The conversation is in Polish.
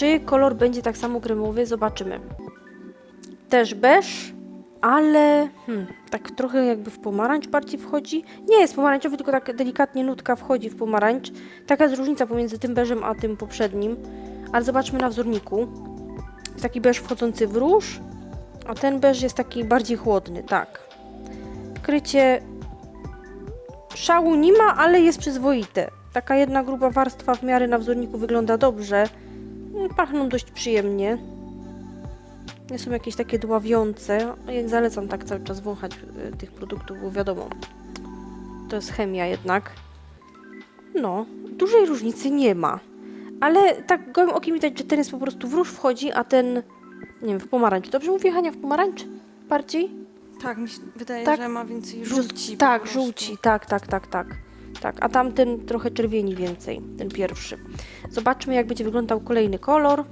Czy kolor będzie tak samo kremowy? Zobaczymy. Też beż, ale hmm, tak trochę jakby w pomarańcz bardziej wchodzi. Nie jest pomarańczowy, tylko tak delikatnie nutka wchodzi w pomarańcz. Taka jest różnica pomiędzy tym beżem a tym poprzednim. Ale zobaczmy na wzorniku. Jest taki beż wchodzący w róż, a ten beż jest taki bardziej chłodny, tak. Krycie szału nie ma, ale jest przyzwoite. Taka jedna gruba warstwa w miarę na wzorniku wygląda dobrze. Mm, Pachną dość przyjemnie. Nie są jakieś takie dławiące. Jak zalecam tak cały czas wąchać y, tych produktów, bo wiadomo, to jest chemia jednak. No, dużej różnicy nie ma. Ale tak gołym okiem widać, że ten jest po prostu w róż wchodzi, a ten, nie wiem, w pomarańcz. Dobrze mówię, Hania, w pomarańcz? Bardziej? Tak, mi się wydaje, Tak. że ma więcej żółci. po Tak, prostu. żółci, tak, tak, tak, tak. Tak, a tamten trochę czerwieni więcej, ten pierwszy. Zobaczmy, jak będzie wyglądał kolejny kolor.